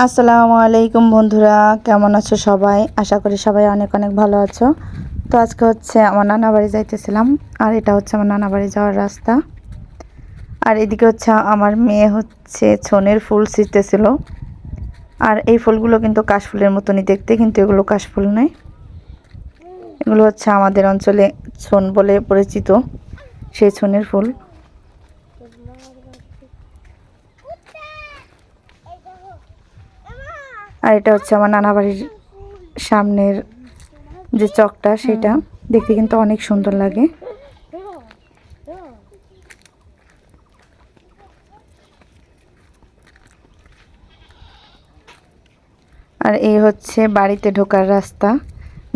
আসসালামু আলাইকুম বন্ধুরা, কেমন আছো সবাই? আশা করি সবাই অনেক অনেক ভালো আছো। তো আজকে হচ্ছে আমার নানা বাড়ি যাইতেছিলাম, আর এটা হচ্ছে আমার নানা বাড়ি যাওয়ার রাস্তা। আর এদিকে হচ্ছে আমার মেয়ে হচ্ছে ছনের ফুল ছিঁড়তেছিল আর এই ফুলগুলো কিন্তু কাশফুলের মতনই দেখতে, কিন্তু এগুলো কাশফুল নয়। এগুলো হচ্ছে আমাদের অঞ্চলে ছন বলে পরিচিত, সেই ছনের ফুল। আর এটা হচ্ছে আমার নানা বাড়ির সামনের যে চকটা সেটা। দেখতে কিন্তু অনেক সুন্দর লাগে। আর এই হচ্ছে বাড়িতে ঢোকার রাস্তা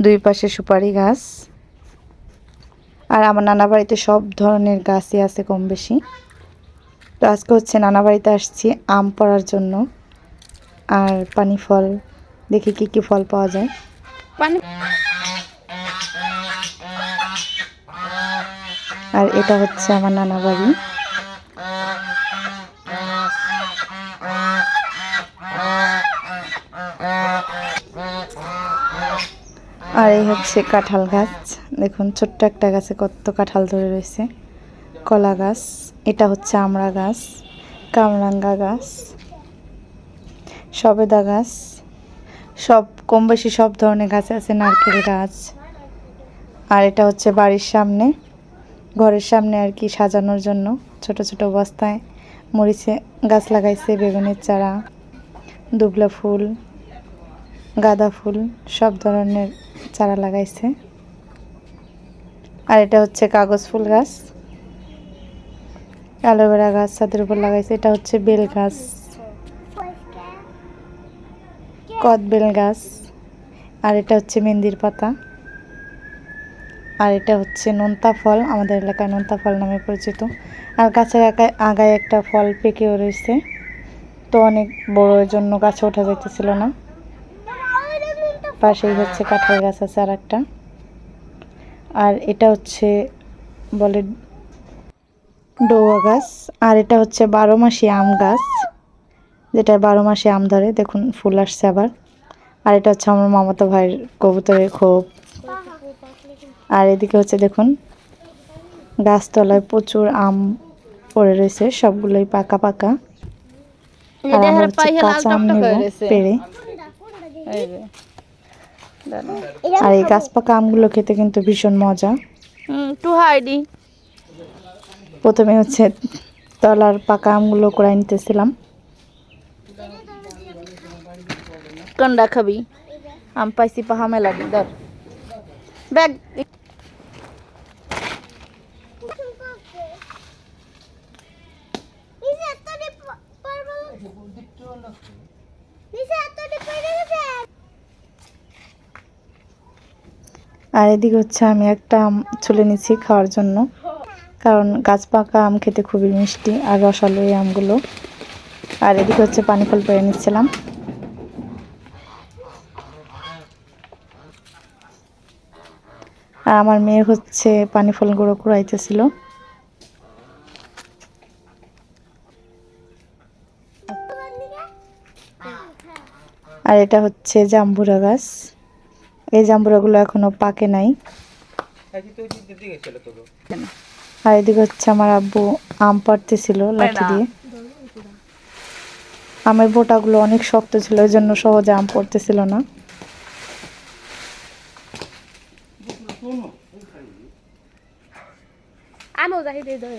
দুই পাশে সুপারি গাছ। আর আমার নানা বাড়িতে সব ধরনের গাছই আছে কম বেশি। তো আজকে হচ্ছে নানা বাড়িতে আসছি আম পড়ার জন্য। আর পানি ফল দেখি কি কি ফল পাওয়া যায়। পানি আর এটা হচ্ছে আমার নানা বাড়ি। আর এই হচ্ছে কাঁঠাল গাছ। দেখুন ছোট্ট একটা গাছে কত কাঁঠাল ধরে রয়েছে। কলা গাছ এটা হচ্ছে আমড়া গাছ কামরাঙ্গা গাছ। সবেদা গাছ। সব, কম বেশি সব ধরনের গাছ আছে, নারকেল গাছ। আর এটা হচ্ছে বাড়ির সামনে। ঘরের সামনে আর কি সাজানোর জন্য ছোট ছোট বস্তায় মরিচে গাছ লাগাইছে, বেগুনের চারা, দুবলা ফুল, গাঁদা ফুল, সব ধরনের চারা লাগাইছে। আর এটা হচ্ছে কাগজ ফুল গাছ। অ্যালোভেরা গাছ ছাদের উপর লাগাইছে, এটা হচ্ছে বেল গাছ। কদবেল গাছ, আর এটা হচ্ছে মেহেন্দির পাতা, আর এটা হচ্ছে নোনতা ফল, আমাদের এলাকায় নোনতা ফল নামে পরিচিত, আর গাছের আগায় আগায় একটা ফল পেকেও রয়েছে, তো অনেক বড় জন্য গাছে ওঠা যাইতেছিল না। পাশেই হচ্ছে কাঁঠাল গাছ আছে আর একটা আর এটা হচ্ছে বলে ডৌয়া গাছ, আর এটা হচ্ছে বারো মাসি আম গাছ। যেটা বারো মাসে আম ধরে দেখুন ফুল আসছে আবার। আর এটা হচ্ছে আমার মামাতো ভাইয়ের কবুতরের খোপ। আর এদিকে হচ্ছে দেখুন গাছতলায় প্রচুর আম পড়ে রয়েছে সবগুলোই পাকা পাকা। আর আমরা হচ্ছে কাঁচা আম নেব যে আর এই গাছ পাকা আমগুলো খেতে কিন্তু ভীষণ মজা। টু হাইডি। প্রথমে হচ্ছে তলার পাকা আমগুলো করে নিতেছিলাম। কোনটা খাবি আম পাইছি পাহামে লাগে, ধর। ব্যাগ আর এদিকে হচ্ছে আমি একটা আম ছুলে নিচ্ছি খাওয়ার জন্য। কারণ গাছ পাকা আম খেতে খুবই মিষ্টি, আর রসালো এই আমগুলো। আর এদিকে হচ্ছে পানি ফল পেরে নিচ্ছিলাম। আমার মেয়ে হচ্ছে পানি ফল গুঁড়ো কুড়াইতেছিল। আর এটা হচ্ছে জাম্বুরা গাছ। এই জাম্বুরাগুলো এখনও পাকে নাই। আর এদিকে হচ্ছে আমার আব্বু আম পাড়তেছিল লাঠি দিয়ে। আমের বোটাগুলো অনেক শক্ত ছিল, ওই জন্য সহজে আম পড়তেছিল না। আমিও যাই দিয়ে ধরে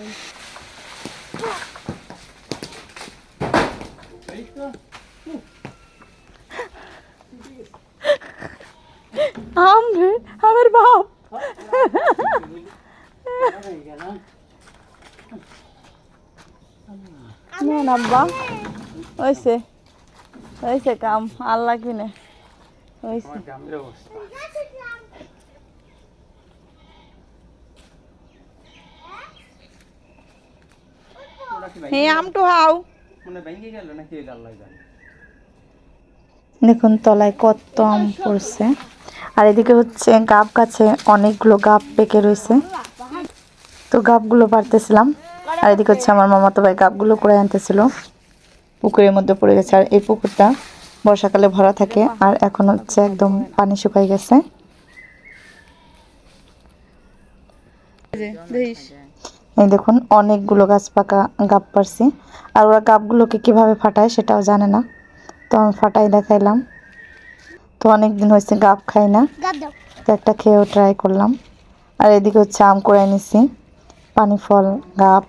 আম রে বাপ। নেন আব্বা। হয়েছে হয়েছে কাম, আর লাগবি না। হয়েছে হে আমটু হাও দেখুন তলায় কত আম পড়ছে। আর এদিকে হচ্ছে গাব গাছে অনেকগুলো গাব পেকে রয়েছে। তো গাবগুলো পারতেছিলাম। আর এদিকে হচ্ছে আমার মামাতো ভাই গাবগুলো করে আনতেছিল। পুকুরের মধ্যে পড়ে গেছে। আর এই পুকুরটা বর্ষাকালে ভরা থাকে। আর এখন হচ্ছে একদম পানি শুকাই গেছে। দেখিস। এই দেখুন অনেকগুলো গাছ পাকা গাব পারছি। আর ওরা গাপগুলোকে কীভাবে ফাটায় সেটাও জানে না। তো আমি ফাটাই দেখাইলাম। তো অনেক দিন হয়েছে গাপ খাই না। তো একটা খেয়েও ট্রাই করলাম। আর এদিকে হচ্ছে আম করে নিছি। পানি ফল গাব।